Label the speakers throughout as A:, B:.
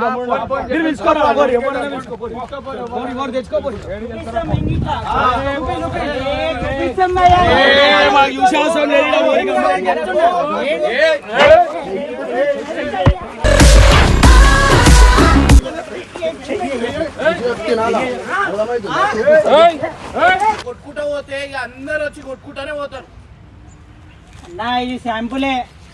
A: మీరు పిలుచుకోరా, ఎవరు, అవసరం లేదు.
B: కొట్టుకుంటా పోతే ఇక అందరు వచ్చి కొట్టుకుంటానే పోతారు.
C: నా ఇది శాంపులే.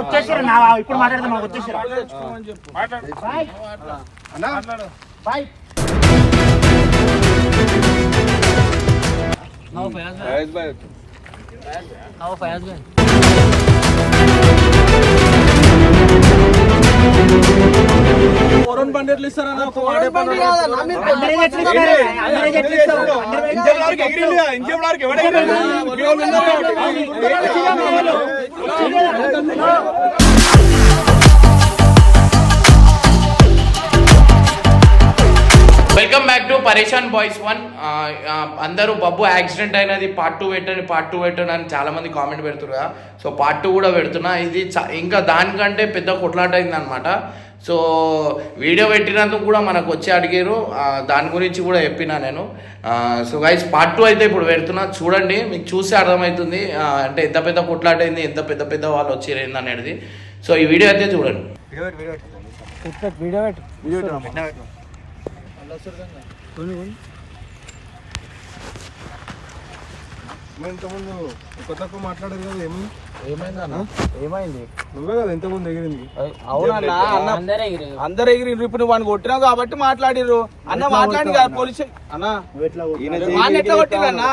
C: వచ్చేసారు నా ఇప్పుడు మాట్లాడదాం వచ్చేసారు
D: మాట్లాడు.
C: బాయ్
A: ఫోరన్ బండిట్లు ఇస్తారన్న, ఒక వాడే ఇంజన్ ఎగిరింది ఇంజన్ ఎవడు?
B: Welcome back to Pareshan boys one అందరూ బబ్బు యాక్సిడెంట్ అయినది పార్ట్ టూ పెట్టండి పార్ట్ టూ పెట్టండి అని చాలా మంది కామెంట్ పెడుతున్నారు కదా. సో పార్ట్ టూ కూడా పెడుతున్నా. ఇది ఇంకా దానికంటే పెద్ద కొట్లాట అయింది అనమాట సో వీడియో పెట్టినందుకు కూడా మనకు వచ్చి అడిగారు. దాని గురించి కూడా చెప్పినా నేను. సో గైస్ పార్ట్ టూ అయితే ఇప్పుడు పెడుతున్నా. చూడండి మీకు చూసి అర్థమవుతుంది. అంటే ఎంత పెద్ద కొట్లాట అయింది ఎంత పెద్ద పెద్ద వాళ్ళు వచ్చి అనేది. సో ఈ వీడియో అయితే చూడండి.
A: ఇంతకుముందు మాట్లాడారు కదా ఏమి? నువ్వే కదా ఇంతకుముందు ఎగిరింది.
E: అవునన్నా అన్న అందరు ఎగిరిండ్రు ఇప్పుడు వాడిని కొట్టినావు కాబట్టి మాట్లాడిర్రు. అన్న మాట్లాడి పోలీస్ అన్న వాడిని ఎట్లా కొట్టిర్రు అన్న?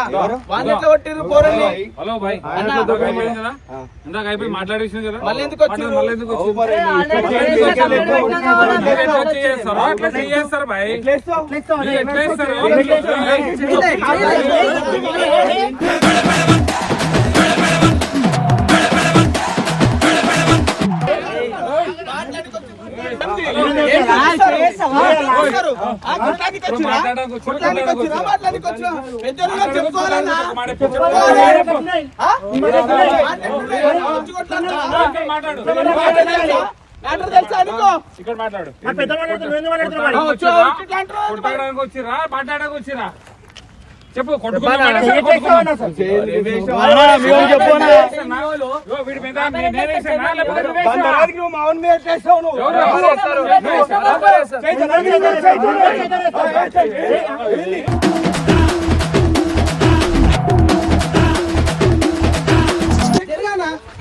E: వాడిని ఎట్లా కొట్టిర్రు పోరండి
D: హలో భాయ్
E: అన్న.
D: ఇందాక అయిపోయింది కదా? ఇందాక అయిపోయి మాట్లాడేసింది కదా?
E: మళ్ళీ ఎందుకు?
D: మళ్ళీ భాయ్ మాట్లాడు.
E: మ్యాటర్ తెలుసా? అనుకో
D: ఇక్కడ మాట్లాడు.
C: పెద్ద.
D: కొట్టుకోవడానికి వచ్చిరా? మాట్లాడడానికి వచ్చిరా? చెప్పు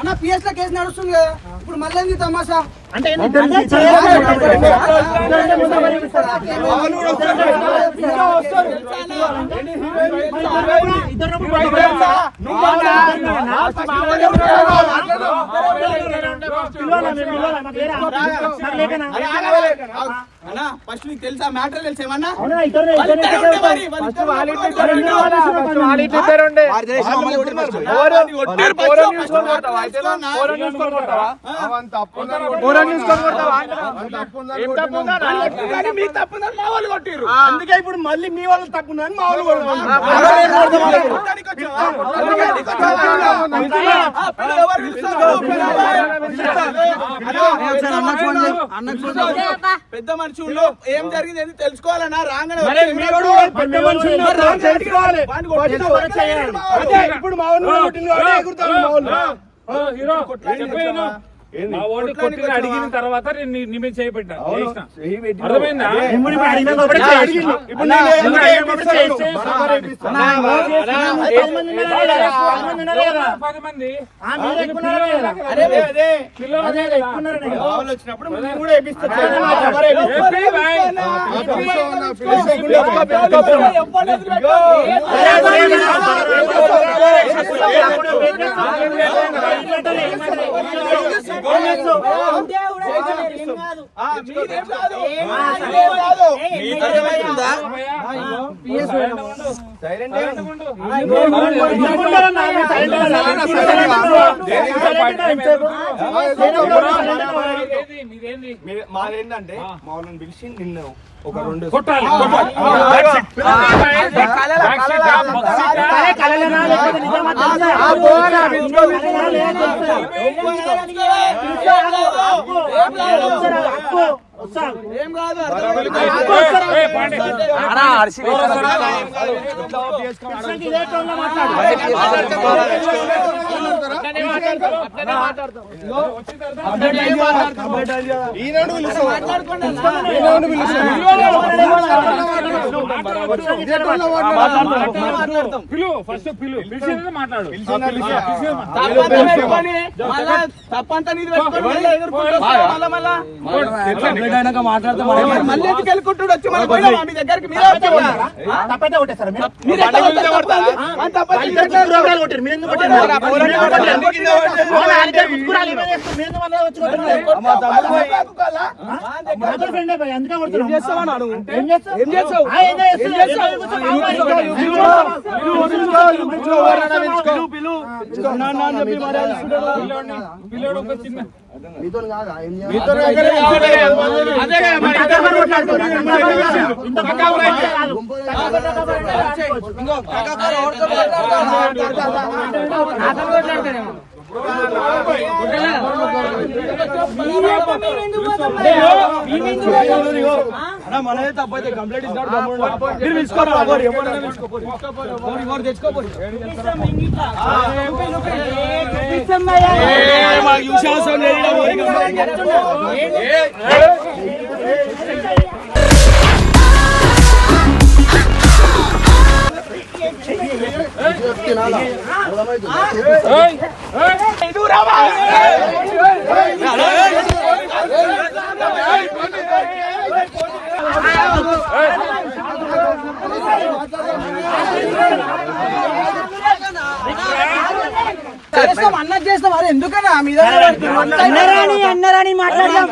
C: అన్నా,
E: పిఎస్లో కేసు నడుస్తుంది కదా ఇప్పుడు మళ్ళీ తమాషా
C: అంటే
A: తెలుసా?
E: ఫస్ట్ నీకు మ్యాటర్ తెలుసా ఏమన్నా? తప్పుందని మా వాళ్ళు కొట్టిర్రు.
A: అందుకే ఇప్పుడు మళ్ళీ మీ వాళ్ళు తప్పుందని మా వాళ్ళు?
E: పెద్ద మనుషులు ఏం జరిగింది ఏది తెలుసుకోవాలన్నా రాగానే
A: పెద్ద తెలుసుకోవాలి. అదే, ఇప్పుడు మా వాళ్ళు కొట్టింది. మా వాళ్ళు.
D: హీరో. అడిగిన? తర్వాత నీ- మీద చేయబెట్టా
E: పది
F: వచ్చినప్పుడు
D: ¡Vamos! ¡Vamos! ¡Vamos! ¡Vamos!
F: ¡Vamos! మాదేంటంటే మా వాళ్ళని పిలిచి నిన్ను ఒక రెండు
D: కొట్టాలి కొట్టాలి. Back seat. బ్యాక్ సీట్ ఆ, ఏ,
E: టోన్లో మాట్లాడు.
B: తప్పంతా నీది పెట్టుకొని మళ్ళీ ఎగురుకుంటూ వస్తావు మళ్ళా మళ్ళా. మళ్ళీ ఎందుకు వెళ్ళుకుంటుడు వచ్చి మళ్ళీ పోయినావా మీ దగ్గరికి మీరే?
E: తప్పైతే కొట్టేస్తారా మీరు?
B: మీరు ఎట్లా
E: కొట్టారు. మీరు ఎందుకు కొట్టారు?
B: పోరా,
E: మీరు ఎందుకు కొట్టారు?
F: కింద కొట్టారు.
E: కుక్కురాలు ఏమో చేస్తారు. మీరు ఎందుకు మళ్ళీ వచ్చి కొడుతున్నారు? మా దగ్గర ఫ్రెండే భయ్, అందుకే కొడుతున్నాం.
B: ఏం చేస్తావా నాను?
E: ఏం చేస్తావు?
B: ఏం చేస్తావు?
E: ఆ, ఏం చేస్తావు?
B: పిలువు, పిలువు. నా, నా చెప్పి.
D: పిల్లోడిని పిల్లోడు ఒక చిన్న
F: మీతో దగ్గరే కావాలి.
B: అదే కదా మనదే తప్పైతే కంప్లైంట్ మీరు పిలుచుకోరా, ఎవరు ఎవరైనా పిలుచుకోపోరు. ఎవరు తెచ్చుకోపోరు. మాకు చూసే అవసరం లేదు,
D: అన్న
B: చేస్తాం, అన్నది చేస్తాం అరే ఎందుకన్నా? మీద
E: అన్నరాని అన్నరాని మాట్లాడదాం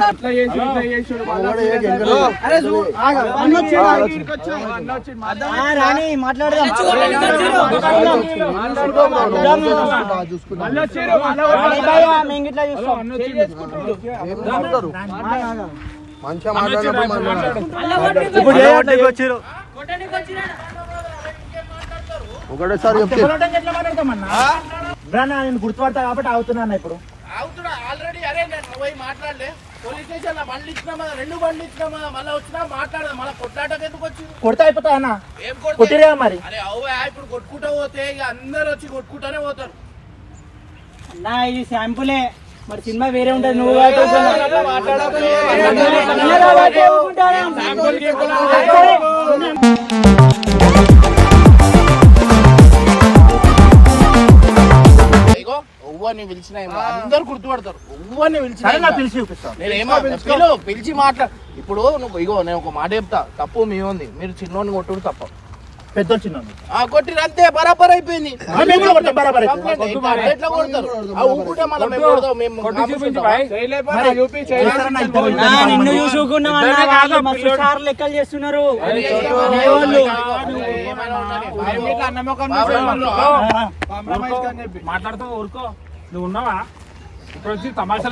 E: రాని మాట్లాడదాం మేము చూస్తాం.
F: మంచిగా ఒకటేసారి చెప్తే
E: గుర్తుపడతా కాబట్టి ఆగుతున్నా ఇప్పుడు
B: అవుతున్నా ఆల్రెడీ అరే నేను పోయి మాట్లాడలే పోలీస్ స్టేషన్ బండ్లు ఇచ్చినామా రెండు బండ్లు ఇచ్చినామా మళ్ళీ వచ్చినా మాట్లాడదు మళ్ళీ కొట్లాటకు ఎందుకు వచ్చి
E: కొడతా అయిపోతా అన్న
B: ఏం
E: కొట్టిరా మరి
B: అరే అవువా ఇప్పుడు కొట్టుకుంటా పోతే ఇక అందరు వచ్చి కొట్టుకుంటానే పోతారు
E: నా ఇది శాంపులే మరి సినిమా వేరే ఉంటది నువ్వు కాబట్టి
B: ఒవ్వని పిలిచిన అందరు గుర్తుపడతారు ఒవ్వని పిలిచిన
E: సరే నా పిలిచి చూపిస్తా
B: నేను ఏమో పిలు పిలిచి మాట్లా ఇప్పుడు నువ్వు ఇగో నేను ఒక మాట చెప్తా తప్పు మీ ఉంది మీరు చిన్నోని కొట్టుడు తప్ప
E: పెద్ద చిన్న
B: ఆ కొట్టిరు అంతే బరాబర్ అయిపోయింది
E: మేము కూడా కొడతాం, బరాబర్ అయిపోయింది.
B: కంప్లైంట్ ఇట్లా ఎట్లా కొడతారు ఆ ఊపుకుంటే మళ్ళీ మేము కొడతాం మేము
D: కొట్టి చూపించు బాయ్.
E: చేస్తారన్న ఇద్దరు
C: నా నిన్ను చూసుకున్నాం
D: ఇద్దరే కాదు,
C: మస్తు
D: పిల్లోడు.
C: సార్లు లెక్కలు చేస్తున్నారు
B: అరే,
C: వాళ్ళు.
B: ఏమైనా ఉండాలి.
D: మాట్లాడుతూ ఊరుకో నువ్వు ఉన్నావా? ఇప్పుడు వచ్చి తమాషా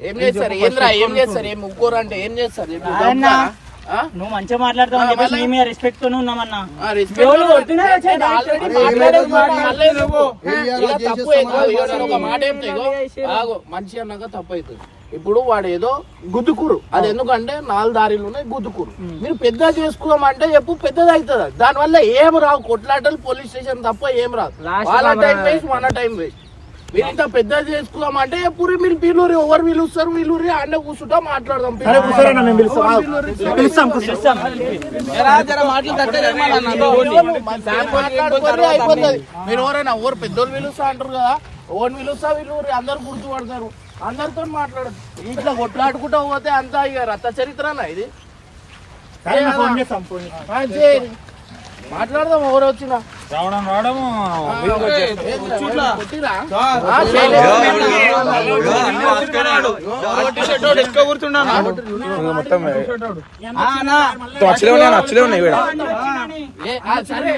B: ఏం చేస్తారు? ఏంద్రా ఏం చేస్తారు? ఏం ముగ్గురు అంటే ఏం చేస్తారు?
C: నువ్వు మంచిగా మాట్లాడతావు అని చెప్పేసి? నీ రెస్పెక్ట్ తోనే ఉన్నామన్నా
B: మనిషి అన్నాక తప్పు అవుతుంది ఇప్పుడు వాడు ఏదో గుద్దుకూరు అది ఎందుకంటే నాలుగు దారిలు ఉన్నాయి గుద్దుకూరు మీరు పెద్ద చేసుకుందామంటే చెప్పు పెద్దది అవుతుంది. దానివల్ల ఏం రావు కొట్లాటలు పోలీస్ స్టేషన్ తప్ప ఏం రాదు వాళ్ళ టైం వేస్ట్ మన టైం వేస్ట్ మీరు ఇంత పెద్ద చేసుకుందామంటే ఎప్పుడు మీరు పిల్లూరి ఎవరు పిలుస్తారు? పిల్లూరి అన్న కూర్చుంటా మాట్లాడదాం. అయిపోతుంది. మీరు ఎవరైనా ఎవరు పెద్దోళ్ళు పిలుస్తా అంటారు కదా ఓన్ పిలుస్తా వీళ్ళు అందరు గుర్తుపడతారు. అందరితో మాట్లాడదు ఇట్లా కొట్లాడుకుంటా పోతే అంతా ఇక రథ చరిత్రనా ఇది. ఆ, చేయి. మాట్లాడదాం ఎవరు వచ్చినా.
D: రావడం రావడం.
B: చూట్లా. కొట్టిరా? ఆ, చేయలేదు.
E: ఎక్కువ కూర్చున్నాను. ఆ, అన్న.
B: ఏ, ఆ, సరే.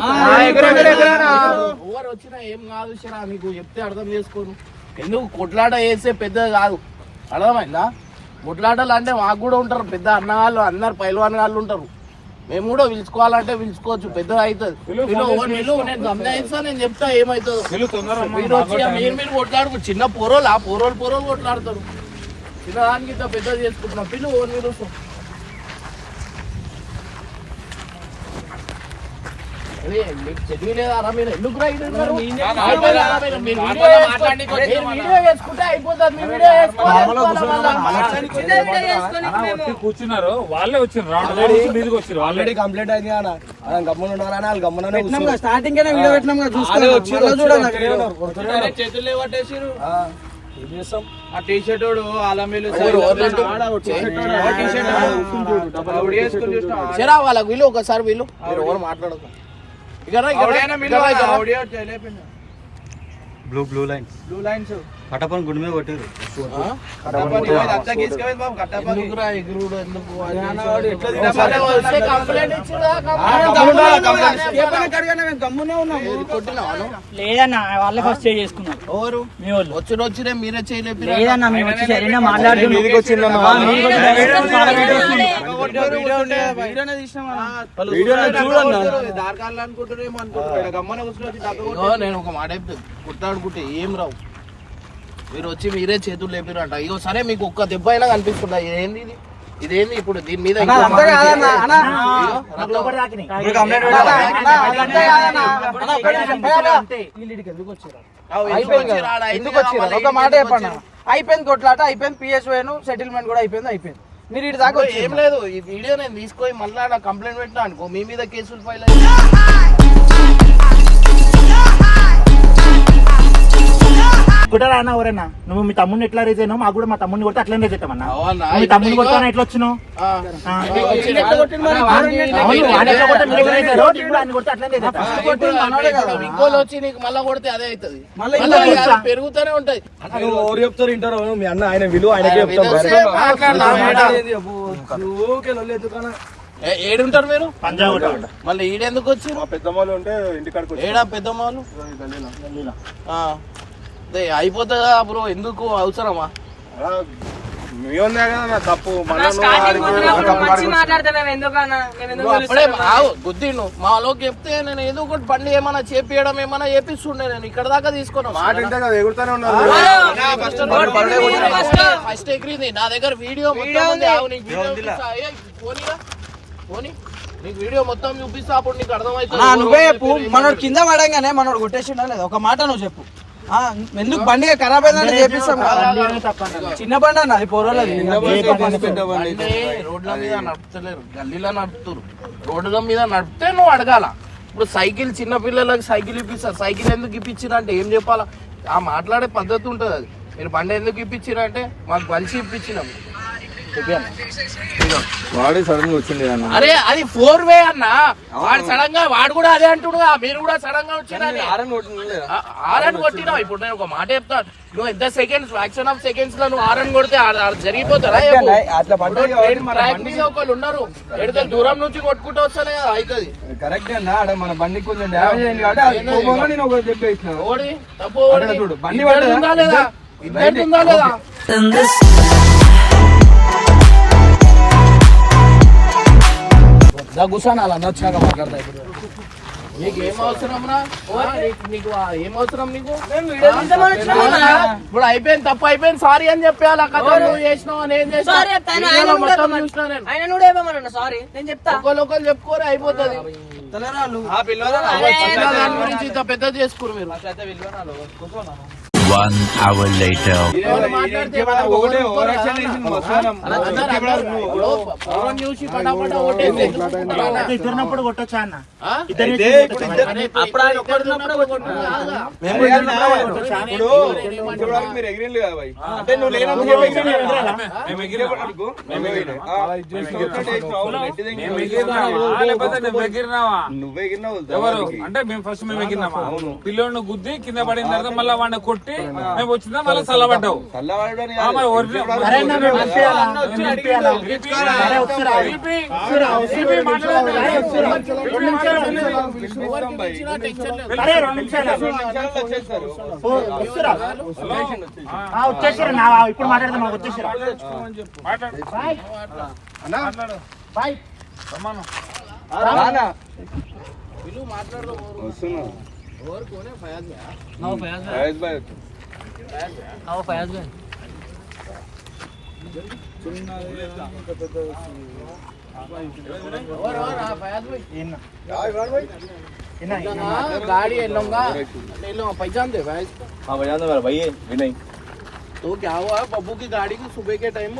E: ఆ, ఎగురు, ఎగురు, ఎగురు అన్న.
B: ఎవరు వచ్చినా ఏం కాదు శరా నీకు చెప్తే అర్థం చేసుకోను. ఎందుకు కొట్లాట వేస్తే పెద్దది కాదు? అర్థమైందా? కొట్లాటలు అంటే మాకు కూడా ఉంటారు పెద్ద అన్నగాళ్ళు అందరు పైల్వాన్ గాళ్ళు ఉంటారు. మేము కూడా పిలుచుకోవాలంటే పిలుచుకోవచ్చు. పెద్దది అవుతుంది. చెప్తా ఏమవుతుందో మీరు మీరు కొట్లాడుకో చిన్న పోరోలు ఆ పోరోలు పోరోలు కొట్లాడతారు. చిన్నదానికి ఇంత పెద్దది చేసుకుంటున్నాం. పిల్లు ఓన్ మీరు అరే, మీకు చదివి లేదారా మీరు ఎందుకు రా ఇది ఉన్నారు? అయిపోయిందా? మీరు- మీరు వీడియో చేసుకోండి. మీరు వీడియో చేసుకుంటే అయిపోతుంది. మీ వీడియో చేసుకోవాలి.
D: వచ్చి కూర్చున్నారు వాళ్ళే వచ్చిండ్రు రావడం మీదకి వచ్చారు వాళ్ళే
G: కంప్లీట్ అయింది అన్న గమ్మున ఉన్నారని వాళ్ళు గమ్మున
A: స్టార్టింగ్ వీడియో పెట్టినాం
E: చేతులు పట్టేసిరు ఆ టీ షర్ట్
B: వీళ్ళు ఒకసారి వీళ్ళు ఎవరు మాట్లాడదు
H: blue blue lines
E: blue lines
H: కటపని గుడి మీద కొట్టారు?
C: లేదన్నా వాళ్ళే ఫస్ట్ చేంజ్ చేసుకున్నారు.
B: ఎవరు?
C: మీ వాళ్ళు.
B: వచ్చిన వచ్చినే మీరే చేయలేపిరా
C: లేదన్నా మేము వచ్చి సరైన మాట్లాడుతున్నాం.
B: నేను ఒక మాట చెప్తాను కొట్లాడుకుంటే ఏం రావు. మీరు వచ్చి మీరే చేతులు లేపిరంట. ఇగో సరే మీకు ఒక్క దెబ్బ అయినా కనిపిస్తుందా? ఇదేంది ఇది? ఇదేంది ఇప్పుడు దీని మీద
E: ఒక మాట చెప్పండి? అయిపోయింది కొట్లాట అయిపోయింది పిఎస్ వేను సెటిల్మెంట్ కూడా అయిపోయింది అయిపోయింది. మీరు ఇటు దాకా
B: ఏం లేదు ఈ వీడియో నేను తీసుకొని మళ్ళీ కంప్లైంట్ పెట్టినా అనుకో మీ మీద కేసులు ఫైల్
F: కొట్టారా అన్న ఎవరన్నా నువ్వు మీ తమ్ముడిని ఎట్లా రేజ్ అయినావు? మాకు కూడా మా తమ్ముడిని కొడితే అట్లనే రేజ్ అవుతామన్నా మీ తమ్ముడిని కొడతాను ఎట్లా వచ్చినావు?
B: ఇంకోళ్ళు వచ్చి నీకు మళ్ళా కొడితే అదే అవుతుంది పెరుగుతూనే ఉంటది.
G: ఎవరు చెప్తారు వింటారు? మీ అన్న ఆయన విలువ ఆయనకే చెప్తాం
B: విలువ మాట్లాడదాం, మేడం.
G: ఊకే లొల్లి ఎందుకన్నా?
B: ఏ- ఏడుంటారు మీరు?
F: పంజాబ్.
B: మళ్ళీ ఈడెందుకు వచ్చి
G: పెద్దమ్మలు ఉంటే ఇంటికాడికి వచ్చి
B: ఏడా పెద్దమ్మాలు? అయిపోతుందా బ్రో? ఎందుకు? అవసరమా?
G: మీ ఉందే కదా నా తప్పు. మళ్ళా నువ్వు ఆడికి పోయి
B: అప్పుడే మాలోకి చెప్తే నేను ఏదో ఒకటి బండి ఏమైనా చేపియడం ఏమైనా చేపిస్తుండే నేను. ఇక్కడ దాకా తీసుకున్నా
G: మాట వింటే కదా ఎగురుతానే ఉన్నారు.
B: ఫస్ట్ ఎగిరింది. నా దగ్గర వీడియో మొత్తం ఉంది. ఆవు, నీకు వీడియో చూపిస్తా. ఏయ్, పోనీరా? పోనీ. నీకు వీడియో మొత్తం చూపిస్తా అప్పుడు నీకు అర్థమవుతుంది.
E: నువ్వే చెప్పు. మనోడు కింద పడంగానే మనోడు కొట్టేసిండా లేదా ఒక మాట నువ్వు చెప్పు. ఎందుకు బండి ఖరాబ్ అయిందని చేపిస్తాం కదా. చిన్న బండి అన్న అది పోరోలది
B: బండి రోడ్ల మీద నడుపుతలేరు. గల్లీలో నడుపుతారు. రోడ్ల మీద నడిపితే నువ్వు అడగాల. ఇప్పుడు సైకిల్ చిన్న పిల్లలకి సైకిల్ ఇప్పిస్తారు సైకిల్ ఎందుకు ఇప్పించిరంటే ఏం చెప్పాలా? ఆ మాట్లాడే పద్ధతి ఉంటుంది అది. మీరు బండి ఎందుకు ఇప్పించిరంటే? మాకు బలిసి ఇప్పించినాం.
G: వాడి సడన్గా వచ్చింది అన్న.
B: అరే అది ఫోర్ వే అన్న. వాడు సడన్గా వాడు కూడా అదే అంటుడు మీరు కూడా సడన్గా వచ్చిరని ఆ- ఆరన్ కొట్టినావు? ఇప్పుడు నేను ఒక మాట చెప్తాను నువ్వు ఎంత సెకండ్స్ ఫ్రాక్షన్ ఆఫ్ సెకండ్స్లో నువ్వు ఆరన్ కొడితే జరిగిపోతారా ఒకళ్ళు ఉన్నారు. ఎడితే దూరం నుంచి కొట్టుకుంటూ వస్తేనే కదా అవుతుంది
E: కరెక్ట్ అన్న. ఆడ మన బండి కొంచెం డ్యామేజ్ అయింది కాబట్టి నేను ఒకటి చెప్పేసిన.
B: ఓడి తప్పు
E: అక్కడ
B: ఓడి
E: చూడు, బండి
B: ఇద్దరిది దా కూర్చొని అలా అన్న వచ్చినాక మాట్లాడతా ఇప్పుడు. నీకు ఏం అవసరం రా? ఆ, నీకు- ఏం అవసరం నీకు? ఇప్పుడు అయిపోయింది తప్పు అయిపోయింది సారీ అని చెప్పాలి కథ నువ్వు చేసినావు అని ఏం. చూసినా
A: సారీ నేను చెప్తా.
B: ఒకళ్ళు చెప్పుకోరు అయిపోతుంది.
E: ఆ పిల్లలు
B: గురించి ఇంత పెద్ద చేసుకోరు మీరు.
F: కొట్టొచ్చా అన్న
E: మీరు ఎగిరిండు కదా భయ్. అంటే నువ్వు
D: ఎగిరినావా అంటే మేము ఫస్ట్ మేము ఎగిరినామా పిల్లోడిని గుద్ది కింద పడిన తర్వాత మళ్ళీ వాడిని కొట్టి మేము వచ్చిందా మళ్ళీ చల్లబడ్డావు.
F: వచ్చేసిరా. నా ఇప్పుడు మాట్లాడదాం వచ్చేసిరా. బాయ్.
E: రానా?
B: వీళ్ళు మాట్లాడరు
E: వస్తున్నా.
B: ఎవరు కోనే
E: आओ
B: फयाज भाई और और फयाज
F: भाई इन भाई
B: इन गाड़ी लूँगा ले लो पहचान दे भाई
E: हाँ पहचान दे मेरा भाई
B: तो क्या हुआ बब्बू की गाड़ी को सुबह के टाइम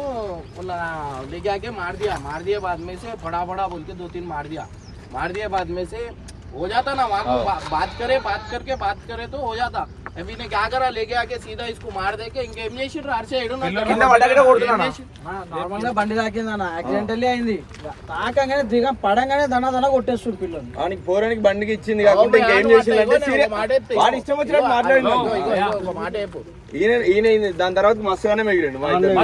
B: लेके आके मार दिया मार दिया बाद में से फड़ा फड़ा बोल के दो तीन मार दिया मार दिया बाद में से हो जाता ना वहाँ को बा, बात करे बात करके बात करे तो हो जाता अभी ने क्या करा लेके आके सीधा इसको मार दे के इंके एम చేసి రార్చే ఏడు
E: కింద పడ్డాకనే కొడుతున్నానా?
A: నార్మల్ గా బండి తాకిందన్న యాక్సిడెంటల్లీ అయింది తాకంగానే దిగ పడంగానే దన దన కొట్టేస్తుడు పిల్లలు
E: వానికి పోరానికి బండికి ఇచ్చింది కాకుండా ఇంకేం చేసిందంటే సీరియస్ వాడు ఇష్టం వచ్చినట్టు మాట్లాడిండు
B: మాట చెప్పు
E: ఈయన ఈయన ఈయన దాని తర్వాత మస్తుగానే మిగిలిండు మా ఇద్దరు.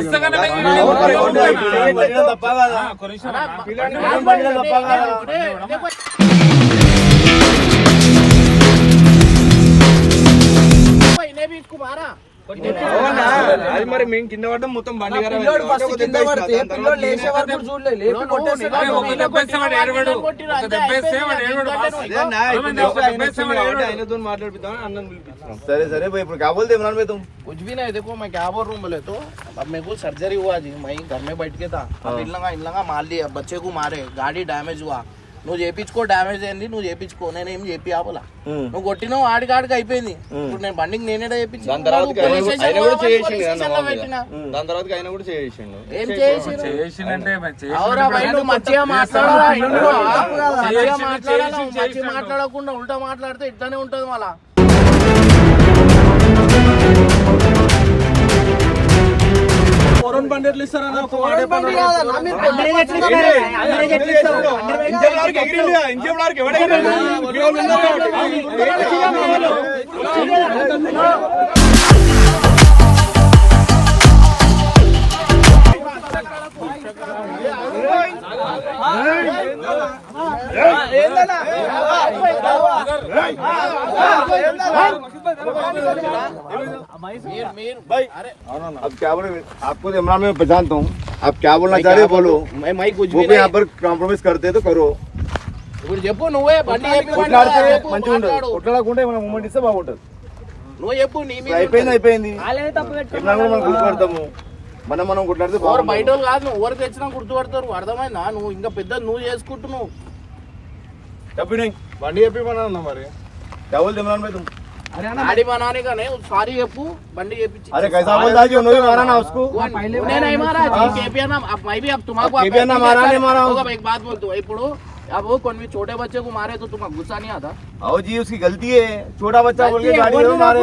E: ఆయన
D: దెబ్బేస్తే
E: వచ్చింది
D: వాడు
E: కాబట్టి
D: ఏడవడు.
E: ఆయనతో మాట్లాడిపిద్దామని అన్నని పిలిపించినాం
G: సరే సరే भाई ఇప్పుడు क्या बोलते इमरान भाई तुम
B: कुछ भी नहीं देखो मैं क्या बोल रहा हूँ बोले तो अब मेरे को सर्जरी हुआ जी मैं घर में बैठ के था अब इन लगा इन लगा मार लिया बच्चे को मारे गाड़ी డ్యామేజ్ हुआ నువ్వు చేపించుకో డ్యామేజ్ అయింది నువ్వు చేపించుకో నేను ఏం చెప్పి ఆపలా నువ్వు కొట్టినావు ఆడికి ఆడికి అయిపోయింది. ఇప్పుడు నేను బండికి నేనే చేపించి
E: దాని తర్వాత ఆయన కూడా. దాని తర్వాత ఆయన
B: ఏం మాట్లాడాలా?
D: చేసిండు.
B: మాట్లాడకుండా ఉల్టా మాట్లాడితే ఇట్లానే ఉంటది మళ్ళా.
F: అందరూ ఎట్లిస్తారు? అందరూ ఎట్లిస్తారు? అందరూ
B: మీరు
G: अब क्या बोले आपको तो इमरान में पहचानता हूँ आप क्या बोलना चाह रहे हो बोलो
B: मैं मैं कुछ
G: वो
B: भी
G: भी यहाँ
B: नहीं
G: पर कॉम्प्रोमाइज करते हैं तो करो
B: ఇప్పుడు చెప్పు నువ్వే బండి చెప్పి
G: కొట్లాడితే
B: చెప్పు,
G: మంచిగా ఉంటుంది
B: మాట్లాడు.
G: కొట్లాడకుంటే మన మూమెంట్ ఇస్తే బాగుంటుంది
B: నువ్వు చెప్పు నీ మీద
G: ఇప్పుడు అయిపోయింది అయిపోయింది
A: వాళ్ళే తప్పు
G: ఇమరాన్ కూడా మనం గుర్తుపడతాము మనం మనం కొట్లాడితే
B: ఎవరు బయట
G: బాగుంటుంది
B: వాళ్ళు కాదు నువ్వు ఎవరు తెచ్చినా గుర్తుపడతారు అర్థమైందా నువ్వు ఇంకా పెద్ద నువ్వు చేసుకుంటున్నావు
G: చెప్పి नहीं
E: బండి చెప్పి మన మరి
G: क्या बोलते इमरान भाई तुम
B: गाड़ी बनाने का नहीं सारी చెప్పు బండి చేపించి
G: अरे कैसा बोलता है कि उन्होंने मारा ना उसको
B: उन्हें नहीं मारा जी केपीआर ना अब मैं भी अब तुम्हारे
G: अब KPR ना मारा, नहीं मारा।
B: एक बात बोलता हूँ ఇప్పుడు अब वो कौन भी छोटे बच्चे को मारे तो तुम्हें गुस्सा नहीं आता
G: आओ जी उसकी गलती है छोटा बच्चा बोल के गाड़ी में मारे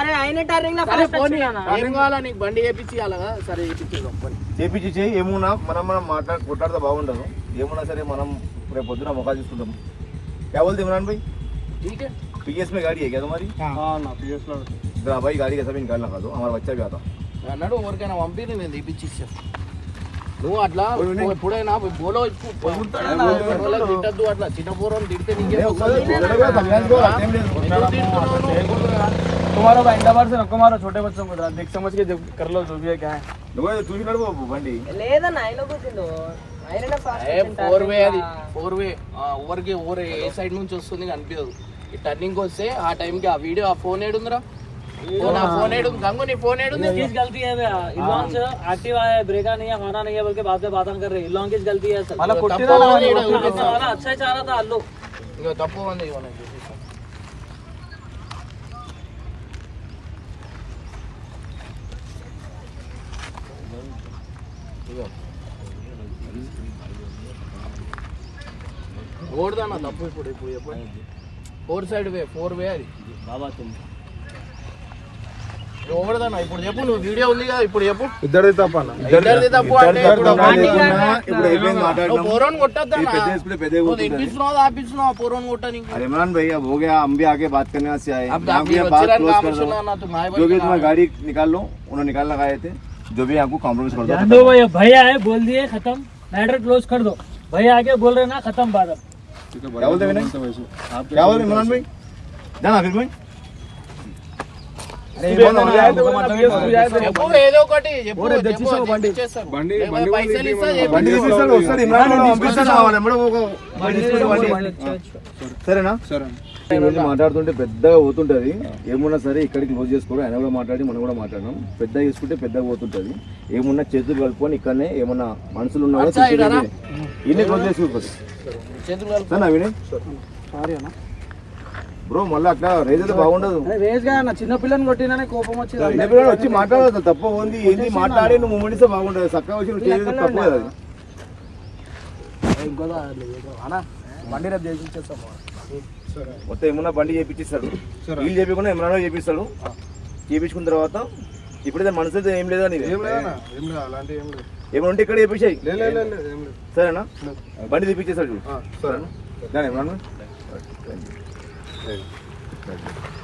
A: అరే ఆయన టర్నింగ్ లో
B: అరే
A: ఫస్ట్
B: పోనీ
A: వచ్చిందన్న.
B: ఏం కావాలా నీకు బండి చేపించి అలాగా సరే చేపించేదాం పోనీ
G: చేపించి చేయి ఏమున్నా మనం మనం మాట్లాడి కొట్లాడితే బాగుండదు ఏమున్నా సరే మనం రేపు పొద్దున ముఖాలు తీసుకుంటాం क्या बोलते इमरान भाई
B: ठीक है
G: पीएस में गाड़ी है क्या तुम्हारी इधर आ भाई गाड़ी कैसा भी निकालना खा दो हमारा बच्चा भी आता
B: అన్నాడు ఎవరికైనా పంపి నేను తెప్పించి ఇచ్చాను నువ్వు అట్లా ఎప్పుడైనా బోలో తిట్టద్దు అట్లా చిన్న పూర్వం తిడితే నీకే
F: तुम्हारा भाई बार से नको मारो छोटे बच्चों को जरा देख समझ के जब कर लो जो भी है क्या है
G: నువ్వే చూసినాడు బాబు బండి
I: లేదన్న ఆయన కూర్చుండు ఆయన
B: ఫోర్ వే అది ఫోర్ వే ఓవర్కి ఓవర్ ఏ సైడ్ నుంచి వస్తుంది కనిపించదు ఈ టర్నింగ్ వస్తే ఆ టైంకి ఆ వీడియో ఆ ఫోన్ ఏడుందిరా ఫోన్ ఆ ఫోన్ ఏడుంది గంగు నీ ఫోన్ ఏడుంది
E: किस गलती है भैया इलॉन से एक्टिव है ब्रेका नहीं है हमारा नहीं है बल्कि बात पे बात कर रहे इलॉन किस गलती है सर
F: मला
B: तप्पू
F: कुट्टी ना
B: ఉంది ఈడ, ఈడ.
E: हमारा अच्छा ही चाह रहा था अल्लू
B: ఇగో తప్పు ఉంది ఇగో నేను చూపిస్తా. ఇగో. ఓడదానా తప్పు ఇప్పుడు ఇప్పుడు చెప్పండి four side way four way అది
E: बाबा तुम
B: ఓడదానా ఇప్పుడు చెప్పు నువ్వు వీడియో ఉంది కదా ఇప్పుడు చెప్పు
G: ఇద్దరిది తప్ప అన్న
B: ఇద్దరిది తప్పు అంటే ఇప్పుడు
G: ఇప్పుడు ఏమేమి
B: నువ్వు
G: మాట్లాడినాం
B: పూర్వం కొట్టద్దా
G: ये पेदे इसलिए पेदे
B: నువ్వు
G: होते हैं।
B: తినిపిస్తున్నావు ఆపిస్తున్నావు పూర్వం కొట్ట నీకు
G: अरे इमरान भाई अब हो गया हम भी आगे बात करने से आए
B: अब
G: यहाँ
B: आप
G: भी
B: ये
G: आप बात
B: बच्चे
G: क्लोज
B: काम
G: कर दो
B: सुना ना तुम भाई
G: जो भी
B: भाई
G: तुम्हारी गाड़ी निकाल लो उन्होंने निकालना आए थे जो भी आपको कॉम्प्रोमाइज कर
E: जान
G: दो
E: दो भाई भैया है बोल दिए खत्म मैटर क्लोज कर दो भैया आके बोल रहे ना खत्म बात अब
G: क्या बोलते विनय क्या बोलते इमरान भाई जाना फिर भाई
B: ఏదో ఒకటి
G: సరేనా? మాట్లాడుతుంటే పెద్దగా పోతుంటది. ఏమున్నా సరే ఇక్కడికి క్లోజ్ చేసుకోవడం ఆయన కూడా మాట్లాడి మనం కూడా మాట్లాడడం పెద్దగా చేసుకుంటే పెద్దగా పోతుంటది. ఏమున్నా చేతులు కలుపుకొని ఇక్కడనే ఏమన్నా మనుషులు ఉన్నా? ఇన్ని క్లోజ్ చేసుకోవచ్చు
B: చేతులు కలుపు.
G: సరేనా వినయ్
I: సారీ అన్న
G: బ్రో మళ్ళీ అట్లా రేజ్ అయితే బాగుండదు.
I: వేస్గా అన్న. చిన్న పిల్లని కొట్టిననే కోపం వచ్చింది
G: చిన్న వచ్చి మాట్లాడదు తప్ప ఉంది. ఏంది మాట్లాడి నువ్వు మూమెంట్స్ బాగుంటుంది చక్కగా వచ్చి నువ్వు తప్పు కదా
F: బండి రేపు చేసి
G: మొత్తం ఏమన్నా బండి చేపించిస్తాడు వీళ్ళు చెప్పకుండా ఏమన్నా చేపిస్తాడు చేపించుకున్న తర్వాత ఇప్పుడైతే మనసు అయితే ఏం లేదా ఏమైనా ఉంటే ఇక్కడ చేపించాయి సరేనా? బండి తెప్పించేస్తాడు చూడు. సరేనా? ఏమన్నా? Pega. Pega.